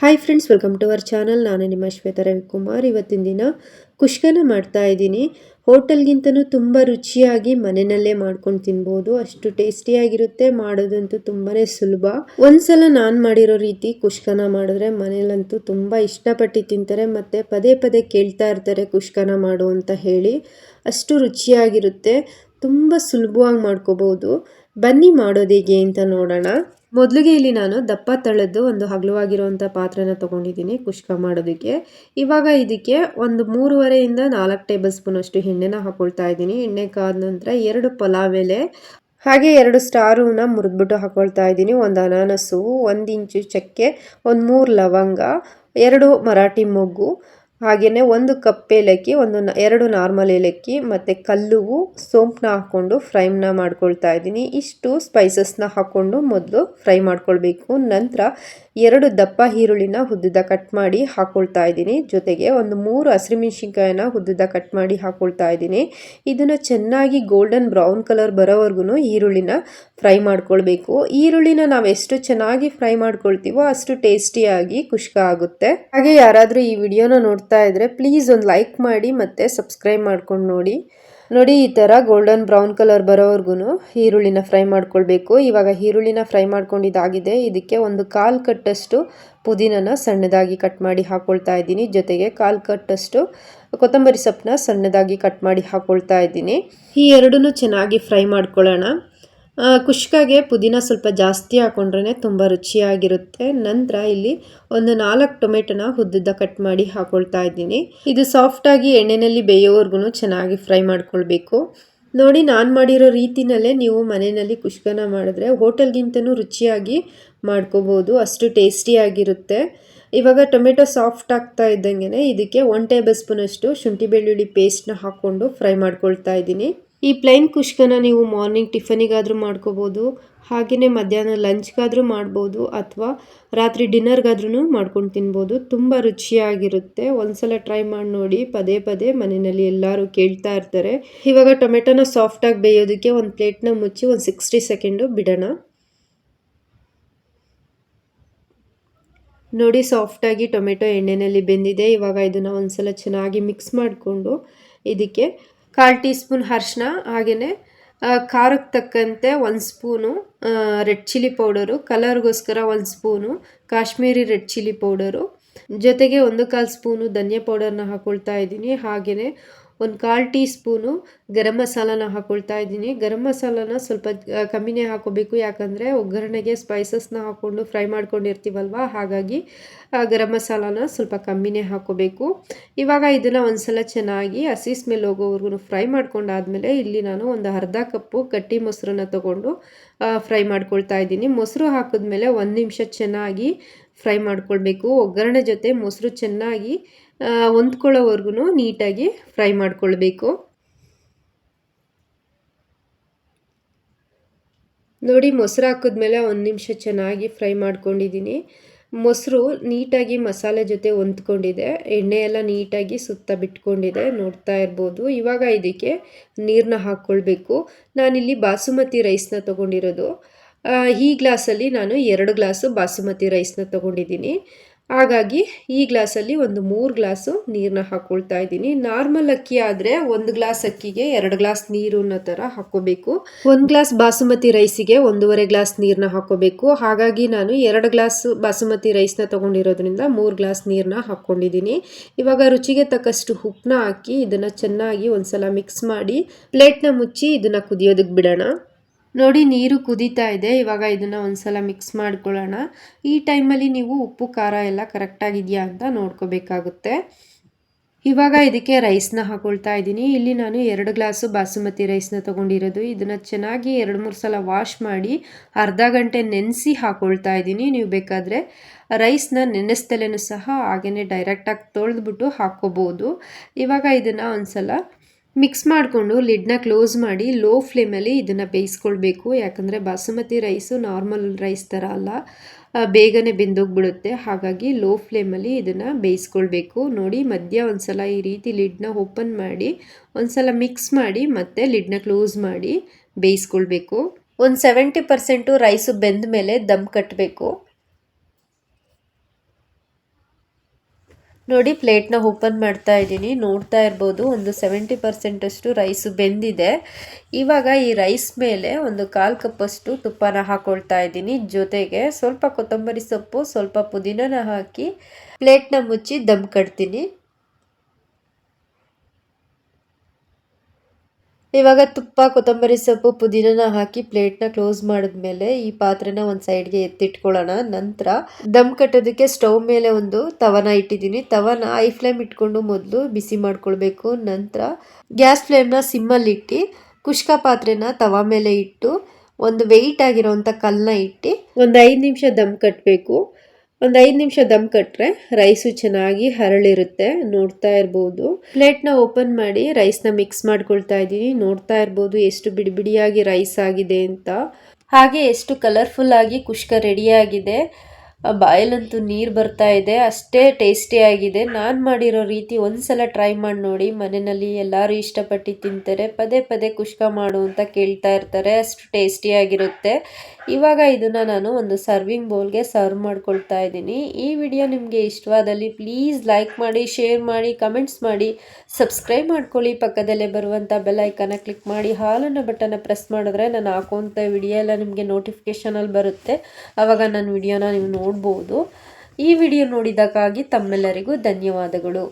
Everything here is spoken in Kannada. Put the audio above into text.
Hi friends welcome to our channel ನಾನು ನಿಮ್ಮ ಶ್ವೇತಾ ರವಿಕುಮಾರ್. ಇವತ್ತಿನ ದಿನ ಕುಷ್ಕನ ಮಾಡ್ತಾ ಇದ್ದೀನಿ. ಹೋಟೆಲ್ಗಿಂತನೂ ತುಂಬ ರುಚಿಯಾಗಿ ಮನೆಯಲ್ಲೇ ಮಾಡ್ಕೊಂಡು ತಿನ್ಬೋದು. ಅಷ್ಟು ಟೇಸ್ಟಿಯಾಗಿರುತ್ತೆ. ಮಾಡೋದಂತೂ ತುಂಬಾ ಸುಲಭ. ಒಂದ್ಸಲ ನಾನು ಮಾಡಿರೋ ರೀತಿ ಕುಷ್ಕನ ಮಾಡಿದ್ರೆ ಮನೇಲಂತೂ ತುಂಬ ಇಷ್ಟಪಟ್ಟು ತಿಂತಾರೆ. ಮತ್ತು ಪದೇ ಪದೇ ಕೇಳ್ತಾ ಇರ್ತಾರೆ ಕುಷ್ಕನ ಮಾಡು ಅಂತ ಹೇಳಿ. ಅಷ್ಟು ರುಚಿಯಾಗಿರುತ್ತೆ. ತುಂಬ ಸುಲಭವಾಗಿ ಮಾಡ್ಕೋಬೋದು. ಬನ್ನಿ ಮಾಡೋದು ಹೇಗೆ ಅಂತ ನೋಡೋಣ. ಮೊದಲಿಗೆ ಇಲ್ಲಿ ನಾನು ದಪ್ಪ ತಳೆದು ಒಂದು ಹಗಲುವಾಗಿರುವಂಥ ಪಾತ್ರೆನ ತೊಗೊಂಡಿದ್ದೀನಿ ಕುಷ್ಕ ಮಾಡೋದಕ್ಕೆ. ಇವಾಗ ಇದಕ್ಕೆ ಒಂದು ಮೂರುವರೆಯಿಂದ ನಾಲ್ಕು ಟೇಬಲ್ ಸ್ಪೂನ್ ಅಷ್ಟು ಎಣ್ಣೆನ ಹಾಕೊಳ್ತಾ ಇದ್ದೀನಿ. ಎಣ್ಣೆ ಕಾದ ನಂತರ ಎರಡು ಪಲಾವ್ ಎಲೆ, ಹಾಗೆ ಎರಡು ಸ್ಟಾರೂನ ಮುರಿದ್ಬಿಟ್ಟು ಹಾಕೊಳ್ತಾ ಇದ್ದೀನಿ. ಒಂದು ಅನಾನಸು, ಒಂದು ಇಂಚು ಚಕ್ಕೆ, ಒಂದು ಮೂರು ಲವಂಗ, ಎರಡು ಮರಾಠಿ ಮೊಗ್ಗು ಹಾಗೆಯೇ ಒಂದು ಕಪ್ ಏಲಕ್ಕಿ, ಒಂದು ಎರಡು ನಾರ್ಮಲ್ ಏಲಕ್ಕಿ, ಮತ್ತು ಕಲ್ಲುವು ಸೋಂಪನ್ನ ಹಾಕ್ಕೊಂಡು ಫ್ರೈನ ಮಾಡ್ಕೊಳ್ತಾ ಇದ್ದೀನಿ. ಇಷ್ಟು ಸ್ಪೈಸಸ್ನ ಹಾಕ್ಕೊಂಡು ಮೊದಲು ಫ್ರೈ ಮಾಡ್ಕೊಳ್ಬೇಕು. ನಂತರ ಎರಡು ದಪ್ಪ ಈರುಳ್ಳಿನ ಹುದ್ದದ ಕಟ್ ಮಾಡಿ ಹಾಕ್ಕೊಳ್ತಾ ಇದ್ದೀನಿ. ಜೊತೆಗೆ ಒಂದು ಮೂರು ಹಸಿರುಮೆಣ್ಸಿನ್ಕಾಯಿನ ಉದ್ದುದ ಕಟ್ ಮಾಡಿ ಹಾಕ್ಕೊಳ್ತಾ ಇದ್ದೀನಿ. ಇದನ್ನು ಚೆನ್ನಾಗಿ ಗೋಲ್ಡನ್ ಬ್ರೌನ್ ಕಲರ್ ಬರೋವರೆಗೂ ಈರುಳ್ಳಿನ ಫ್ರೈ ಮಾಡ್ಕೊಳ್ಬೇಕು. ಈರುಳ್ಳಿನ ನಾವು ಎಷ್ಟು ಚೆನ್ನಾಗಿ ಫ್ರೈ ಮಾಡ್ಕೊಳ್ತೀವೋ ಅಷ್ಟು ಟೇಸ್ಟಿಯಾಗಿ ಖುಷ್ಕ ಆಗುತ್ತೆ. ಹಾಗೆ ಯಾರಾದರೂ ಈ ವಿಡಿಯೋನ ನೋಡ್ತಾ ಇದ್ರೆ ಪ್ಲೀಸ್ ಒಂದು ಲೈಕ್ ಮಾಡಿ ಮತ್ತೆ ಸಬ್ಸ್ಕ್ರೈಬ್ ಮಾಡ್ಕೊಂಡು ನೋಡಿ. ನೋಡಿ ಈ ಥರ ಗೋಲ್ಡನ್ ಬ್ರೌನ್ ಕಲರ್ ಬರೋವರೆಗೂ ಈರುಳ್ಳಿನ ಫ್ರೈ ಮಾಡ್ಕೊಳ್ಬೇಕು. ಇವಾಗ ಈರುಳ್ಳಿನ ಫ್ರೈ ಮಾಡ್ಕೊಂಡಿದ್ದಾಗಿದೆ. ಇದಕ್ಕೆ ಒಂದು ಕಾಲು ಕಟ್ಟಷ್ಟು ಪುದೀನನ ಸಣ್ಣದಾಗಿ ಕಟ್ ಮಾಡಿ ಹಾಕ್ಕೊಳ್ತಾ ಇದ್ದೀನಿ. ಜೊತೆಗೆ ಕಾಲು ಕಟ್ಟಷ್ಟು ಕೊತ್ತಂಬರಿ ಸೊಪ್ಪನ್ನ ಸಣ್ಣದಾಗಿ ಕಟ್ ಮಾಡಿ ಹಾಕ್ಕೊಳ್ತಾ ಇದ್ದೀನಿ. ಈ ಎರಡನ್ನೂ ಚೆನ್ನಾಗಿ ಫ್ರೈ ಮಾಡ್ಕೊಳ್ಳೋಣ. ಕುಷ್ಕಾಗೆ ಪುದೀನ ಸ್ವಲ್ಪ ಜಾಸ್ತಿ ಹಾಕೊಂಡ್ರೆ ತುಂಬ ರುಚಿಯಾಗಿರುತ್ತೆ. ನಂತರ ಇಲ್ಲಿ ಒಂದು ನಾಲ್ಕು ಟೊಮೆಟೊನ ಹುದ್ದುದ್ದ ಕಟ್ ಮಾಡಿ ಹಾಕೊಳ್ತಾ ಇದ್ದೀನಿ. ಇದು ಸಾಫ್ಟಾಗಿ ಎಣ್ಣೆಯಲ್ಲಿ ಬೇಯೋವರೆಗೂ ಚೆನ್ನಾಗಿ ಫ್ರೈ ಮಾಡ್ಕೊಳ್ಬೇಕು. ನೋಡಿ, ನಾನು ಮಾಡಿರೋ ರೀತಿನಲ್ಲೇ ನೀವು ಮನೆಯಲ್ಲಿ ಕುಷ್ಕನ ಮಾಡಿದ್ರೆ ಹೋಟೆಲ್ಗಿಂತನೂ ರುಚಿಯಾಗಿ ಮಾಡ್ಕೋಬೋದು. ಅಷ್ಟು ಟೇಸ್ಟಿಯಾಗಿರುತ್ತೆ ಇವಾಗ ಟೊಮೆಟೊ ಸಾಫ್ಟ್ ಆಗ್ತಾ ಇದ್ದಂಗೆ ಇದಕ್ಕೆ ಒನ್ ಟೇಬಲ್ ಸ್ಪೂನಷ್ಟು ಶುಂಠಿ ಬೆಳ್ಳುಳ್ಳಿ ಪೇಸ್ಟ್ನ ಹಾಕ್ಕೊಂಡು ಫ್ರೈ ಮಾಡ್ಕೊಳ್ತಾ ಇದ್ದೀನಿ. ಈ ಪ್ಲೈನ್ ಕುಷ್ಕನ ನೀವು ಮಾರ್ನಿಂಗ್ ಟಿಫನಿಗಾದರೂ ಮಾಡ್ಕೋಬೋದು ಹಾಗೆಯೇ ಮಧ್ಯಾಹ್ನ ಲಂಚ್ಗಾದರೂ ಮಾಡ್ಬೋದು ಅಥವಾ ರಾತ್ರಿ ಡಿನ್ನರ್ಗಾದ್ರೂ ಮಾಡ್ಕೊಂಡು ತಿನ್ಬೋದು. ತುಂಬ ರುಚಿಯಾಗಿರುತ್ತೆ. ಒಂದ್ಸಲ ಟ್ರೈ ಮಾಡಿ ನೋಡಿ, ಪದೇ ಪದೇ ಮನೆಯಲ್ಲಿ ಎಲ್ಲರೂ ಕೇಳ್ತಾ ಇರ್ತಾರೆ. ಇವಾಗ ಟೊಮೆಟೊನ ಸಾಫ್ಟಾಗಿ ಬೇಯೋದಕ್ಕೆ ಒಂದು ಪ್ಲೇಟ್ನ ಮುಚ್ಚಿ ಒಂದು ಸಿಕ್ಸ್ಟಿ ಸೆಕೆಂಡು ಬಿಡೋಣ. ನೋಡಿ, ಸಾಫ್ಟಾಗಿ ಟೊಮೆಟೊ ಎಣ್ಣೆಯಲ್ಲಿ ಬೆಂದಿದೆ. ಇವಾಗ ಇದನ್ನು ಒಂದ್ಸಲ ಚೆನ್ನಾಗಿ ಮಿಕ್ಸ್ ಮಾಡಿಕೊಂಡು ಇದಕ್ಕೆ ಕಾಲು ಟೀ ಸ್ಪೂನ್ ಅರ್ಶಿನ ಹಾಗೆಯೇ ಖಾರಕ್ಕೆ ತಕ್ಕಂತೆ ಒಂದು ಸ್ಪೂನು ರೆಡ್ ಚಿಲ್ಲಿ ಪೌಡರು, ಕಲರ್ಗೋಸ್ಕರ ಒಂದು spoon, Kashmiri red chilli powder. ಜೊತೆಗೆ ಒಂದು ಕಾಲು ಸ್ಪೂನು ಧನಿಯಾ ಪೌಡರ್ನ ಹಾಕ್ಕೊಳ್ತಾ ಇದ್ದೀನಿ. ಹಾಗೆಯೇ ಒಂದು ಕಾಲು ಟೀ ಸ್ಪೂನು ಗರಂ ಮಸಾಲನ ಹಾಕ್ಕೊಳ್ತಾ ಇದ್ದೀನಿ. ಗರಂ ಮಸಾಲನ ಸ್ವಲ್ಪ ಕಮ್ಮಿನೇ ಹಾಕೋಬೇಕು. ಯಾಕಂದರೆ ಒಗ್ಗರಣೆಗೆ ಸ್ಪೈಸಸ್ನ ಹಾಕ್ಕೊಂಡು ಫ್ರೈ ಮಾಡ್ಕೊಂಡಿರ್ತೀವಲ್ವ? ಹಾಗಾಗಿ ಗರಂ ಮಸಾಲನ ಸ್ವಲ್ಪ ಕಮ್ಮಿನೇ ಹಾಕೋಬೇಕು. ಇವಾಗ ಇದನ್ನು ಒಂದ್ಸಲ ಚೆನ್ನಾಗಿ ಹಸಿ ಸ್ಮೆಲ್ ಹೋಗೋವರೆಗೂ ಫ್ರೈ ಮಾಡ್ಕೊಂಡಾದ್ಮೇಲೆ ಇಲ್ಲಿ ನಾನು ಒಂದು ಅರ್ಧ ಕಪ್ಪು ಗಟ್ಟಿ ಮೊಸರನ್ನ ತೊಗೊಂಡು ಫ್ರೈ ಮಾಡ್ಕೊಳ್ತಾ ಇದ್ದೀನಿ. ಮೊಸರು ಹಾಕಿದ್ಮೇಲೆ ಒಂದು ನಿಮಿಷ ಚೆನ್ನಾಗಿ ಫ್ರೈ ಮಾಡ್ಕೊಳ್ಬೇಕು. ಒಗ್ಗರಣೆ ಜೊತೆ ಮೊಸರು ಚೆನ್ನಾಗಿ ಹೊಂದ್ಕೊಳ್ಳೋವರೆಗೂ ನೀಟಾಗಿ ಫ್ರೈ ಮಾಡಿಕೊಳ್ಬೇಕು. ನೋಡಿ, ಮೊಸರು ಹಾಕಿದ್ಮೇಲೆ ಒಂದು ನಿಮಿಷ ಚೆನ್ನಾಗಿ ಫ್ರೈ ಮಾಡ್ಕೊಂಡಿದ್ದೀನಿ ಮೊಸರು ನೀಟಾಗಿ ಮಸಾಲೆ ಜೊತೆ ಹೊಂದ್ಕೊಂಡಿದೆ. ಎಣ್ಣೆ ಎಲ್ಲ ನೀಟಾಗಿ ಸುತ್ತ ಬಿಟ್ಕೊಂಡಿದೆ, ನೋಡ್ತಾ ಇರ್ಬೋದು. ಇವಾಗ ಇದಕ್ಕೆ ನೀರನ್ನ ಹಾಕ್ಕೊಳ್ಬೇಕು. ನಾನಿಲ್ಲಿ ಬಾಸುಮತಿ ರೈಸ್ನ ತೊಗೊಂಡಿರೋದು. ಈ ಗ್ಲಾಸಲ್ಲಿ ನಾನು ಎರಡು ಗ್ಲಾಸು ಬಾಸುಮತಿ ರೈಸ್ನ ತೊಗೊಂಡಿದ್ದೀನಿ ಹಾಗಾಗಿ ಈ ಗ್ಲಾಸಲ್ಲಿ ಒಂದು ಮೂರು ಗ್ಲಾಸು ನೀರನ್ನ ಹಾಕ್ಕೊಳ್ತಾ ಇದ್ದೀನಿ. ನಾರ್ಮಲ್ ಅಕ್ಕಿ ಆದರೆ ಒಂದು ಗ್ಲಾಸ್ ಅಕ್ಕಿಗೆ ಎರಡು ಗ್ಲಾಸ್ ನೀರು ಅನ್ನೋ ಥರ ಹಾಕ್ಕೋಬೇಕು ಒಂದು ಗ್ಲಾಸ್ ಬಾಸುಮತಿ ರೈಸಿಗೆ ಒಂದೂವರೆ ಗ್ಲಾಸ್ ನೀರನ್ನ ಹಾಕ್ಕೋಬೇಕು ಹಾಗಾಗಿ ನಾನು ಎರಡು ಗ್ಲಾಸ್ ಬಾಸುಮತಿ ರೈಸ್ನ ತೊಗೊಂಡಿರೋದ್ರಿಂದ ಮೂರು ಗ್ಲಾಸ್ ನೀರನ್ನ ಹಾಕ್ಕೊಂಡಿದ್ದೀನಿ. ಇವಾಗ ರುಚಿಗೆ ತಕ್ಕಷ್ಟು ಉಪ್ಪನ್ನ ಹಾಕಿ ಇದನ್ನು ಚೆನ್ನಾಗಿ ಒಂದ್ಸಲ ಮಿಕ್ಸ್ ಮಾಡಿ ಪ್ಲೇಟ್ನ ಮುಚ್ಚಿ ಇದನ್ನು ಕುದಿಯೋದಕ್ಕೆ ಬಿಡೋಣ. ನೋಡಿ ನೀರು ಕುದೀತಾ ಇದೆ. ಇವಾಗ ಇದನ್ನು ಒಂದ್ಸಲ ಮಿಕ್ಸ್ ಮಾಡ್ಕೊಳ್ಳೋಣ. ಈ ಟೈಮಲ್ಲಿ ನೀವು ಉಪ್ಪು, ಖಾರ ಎಲ್ಲ ಕರೆಕ್ಟಾಗಿದೆಯಾ ಅಂತ ನೋಡ್ಕೋಬೇಕಾಗುತ್ತೆ. ಇವಾಗ ಇದಕ್ಕೆ ರೈಸ್ನ ಹಾಕೊಳ್ತಾ ಇದ್ದೀನಿ. ಇಲ್ಲಿ ನಾನು ಎರಡು ಗ್ಲಾಸು ಬಾಸುಮತಿ ರೈಸ್ನ ತೊಗೊಂಡಿರೋದು. ಇದನ್ನು ಚೆನ್ನಾಗಿ ಎರಡು, ಮೂರು ಸಲ ವಾಶ್ ಮಾಡಿ ಅರ್ಧ ಗಂಟೆ ನೆನೆಸಿ ಹಾಕೊಳ್ತಾ ಇದ್ದೀನಿ. ನೀವು ಬೇಕಾದರೆ ರೈಸ್ನ ನೆನೆಸ್ತಲೇನೂ ಸಹ ಹಾಗೆಯೇ ಡೈರೆಕ್ಟಾಗಿ ತೊಳೆದ್ಬಿಟ್ಟು ಹಾಕ್ಕೋಬೋದು. ಇವಾಗ ಇದನ್ನು ಒಂದು ಸಲ ಮಿಕ್ಸ್ ಮಾಡಿಕೊಂಡು ಲಿಡ್ನ ಕ್ಲೋಸ್ ಮಾಡಿ ಲೋ ಫ್ಲೇಮಲ್ಲಿ ಇದನ್ನು ಬೇಯಿಸ್ಕೊಳ್ಬೇಕು. ಯಾಕಂದರೆ ಬಾಸುಮತಿ ರೈಸು ನಾರ್ಮಲ್ ರೈಸ್ ಥರ ಅಲ್ಲ. ಬೇಗನೆ ಬೆಂದೋಗ್ಬಿಡುತ್ತೆ. ಹಾಗಾಗಿ ಲೋ ಫ್ಲೇಮಲ್ಲಿ ಇದನ್ನು ಬೇಯಿಸ್ಕೊಳ್ಬೇಕು. ನೋಡಿ, ಮಧ್ಯ ಒಂದು ಸಲ ಈ ರೀತಿ ಲಿಡ್ನ ಓಪನ್ ಮಾಡಿ ಒಂದು ಸಲ ಮಿಕ್ಸ್ ಮಾಡಿ, ಮತ್ತೆ ಲಿಡ್ನ ಕ್ಲೋಸ್ ಮಾಡಿ ಬೇಯಿಸ್ಕೊಳ್ಬೇಕು. ಒಂದು ಸೆವೆಂಟಿ ಪರ್ಸೆಂಟು ರೈಸು ಬೆಂದ ಮೇಲೆ ದಮ್ ಕಟ್ಟಬೇಕು ನೋಡಿ, ಪ್ಲೇಟ್ನ ಓಪನ್ ಮಾಡ್ತಾ ಇದ್ದೀನಿ. ನೋಡ್ತಾ ಇರ್ಬೋದು, ಒಂದು ಸೆವೆಂಟಿ ಪರ್ಸೆಂಟಷ್ಟು ರೈಸು ಬೆಂದಿದೆ. ಇವಾಗ ಈ ರೈಸ್ ಮೇಲೆ ಒಂದು ಕಾಲು ಕಪ್ಪಷ್ಟು ತುಪ್ಪನ ಹಾಕ್ಕೊಳ್ತಾ ಇದ್ದೀನಿ ಜೊತೆಗೆ. ಸ್ವಲ್ಪ ಕೊತ್ತಂಬರಿ ಸೊಪ್ಪು, ಸ್ವಲ್ಪ ಪುದೀನನ ಹಾಕಿ ಪ್ಲೇಟ್ನ ಮುಚ್ಚಿ ದಮ್ ಕಟ್ತೀನಿ. ಇವಾಗ ತುಪ್ಪ, ಕೊತ್ತಂಬರಿ ಸೊಪ್ಪು, ಪುದೀನನ ಹಾಕಿ ಪ್ಲೇಟ್ನ ಕ್ಲೋಸ್ ಮಾಡಿದ್ಮೇಲೆ ಈ ಪಾತ್ರೆನ ಒಂದು ಸೈಡ್ಗೆ ಎತ್ತಿಟ್ಕೊಳ್ಳೋಣ. ನಂತರ ದಮ್ ಕಟ್ಟೋದಕ್ಕೆ ಸ್ಟವ್ ಮೇಲೆ ಒಂದು ತವನ ಇಟ್ಟಿದ್ದೀನಿ. ತವನ ಐ ಫ್ಲೇಮ್ ಇಟ್ಕೊಂಡು ಮೊದಲು ಬಿಸಿ ಮಾಡ್ಕೊಳ್ಬೇಕು. ನಂತರ ಗ್ಯಾಸ್ ಫ್ಲೇಮ್ನ ಸಿಮ್ಮಲ್ಲಿ ಇಟ್ಟು, ಕುಷ್ಕ ಪಾತ್ರೆನ ತವ ಮೇಲೆ ಇಟ್ಟು, ಒಂದು ವೆಯ್ಟ್ ಆಗಿರೋವಂಥ ಕಲ್ಲನ್ನ ಇಟ್ಟು, ಒಂದು ಐದು ನಿಮಿಷ ದಮ್ ಕಟ್ಟಬೇಕು ಒಂದು ಐದು ನಿಮಿಷ ದಮ್ ಕಟ್ಟರೆ ರೈಸು ಚೆನ್ನಾಗಿ ಹರಳಿರುತ್ತೆ, ನೋಡ್ತಾ ಇರ್ಬೋದು. ಪ್ಲೇಟ್ನ ಓಪನ್ ಮಾಡಿ ರೈಸ್ನ ಮಿಕ್ಸ್ ಮಾಡ್ಕೊಳ್ತಾ ಇದ್ದೀನಿ, ನೋಡ್ತಾ ಇರ್ಬೋದು ಎಷ್ಟು ಬಿಡಿ ಬಿಡಿಯಾಗಿ ರೈಸ್ ಆಗಿದೆ ಅಂತ. ಹಾಗೆ ಎಷ್ಟು ಕಲರ್ಫುಲ್ ಆಗಿ ಕುಷ್ಕ ರೆಡಿಯಾಗಿದೆ ಬಾಯಲ್ಲಂತೂ ನೀರು ಬರ್ತಾ ಇದೆ, ಅಷ್ಟೇ ಟೇಸ್ಟಿಯಾಗಿದೆ ನಾನು ಮಾಡಿರೋ ರೀತಿ ಒಂದ್ಸಲ ಟ್ರೈ ಮಾಡಿ ನೋಡಿ, ಮನೆಯಲ್ಲಿ ಎಲ್ಲರೂ ಇಷ್ಟಪಟ್ಟು ತಿಂತಾರೆ, ಪದೇ ಪದೇ ಕುಷ್ಕ ಮಾಡು ಅಂತ ಕೇಳ್ತಾ ಇರ್ತಾರೆ, ಅಷ್ಟು ಟೇಸ್ಟಿಯಾಗಿರುತ್ತೆ ಇವಾಗ ಇದನ್ನು ನಾನು ಒಂದು ಸರ್ವಿಂಗ್ ಬೌಲ್ಗೆ ಸರ್ವ್ ಮಾಡ್ಕೊಳ್ತಾ ಇದ್ದೀನಿ. ಈ ವಿಡಿಯೋ ನಿಮಗೆ ಇಷ್ಟವಾದಲ್ಲಿ ಪ್ಲೀಸ್ ಲೈಕ್ ಮಾಡಿ ಶೇರ್ ಮಾಡಿ ಕಮೆಂಟ್ಸ್ ಮಾಡಿ ಸಬ್ಸ್ಕ್ರೈಬ್ ಮಾಡ್ಕೊಳ್ಳಿ. ಪಕ್ಕದಲ್ಲೇ ಬರುವಂಥ ಬೆಲ್ ಐಕನ್ನ ಕ್ಲಿಕ್ ಮಾಡಿ ಹಾಲನ್ನು ಬಟನ್ನ ಪ್ರೆಸ್ ಮಾಡಿದ್ರೆ ನಾನು ಹಾಕುವಂಥ ವಿಡಿಯೋ ಎಲ್ಲ ನಿಮಗೆ ನೋಟಿಫಿಕೇಷನಲ್ಲಿ ಬರುತ್ತೆ. ಆವಾಗ ನನ್ನ ವಿಡಿಯೋನ ನೀವು ನೋಡ್ಬೋದು. ಈ ವಿಡಿಯೋ ನೋಡಿದ್ದಕ್ಕಾಗಿ ತಮ್ಮೆಲ್ಲರಿಗೂ ಧನ್ಯವಾದಗಳು.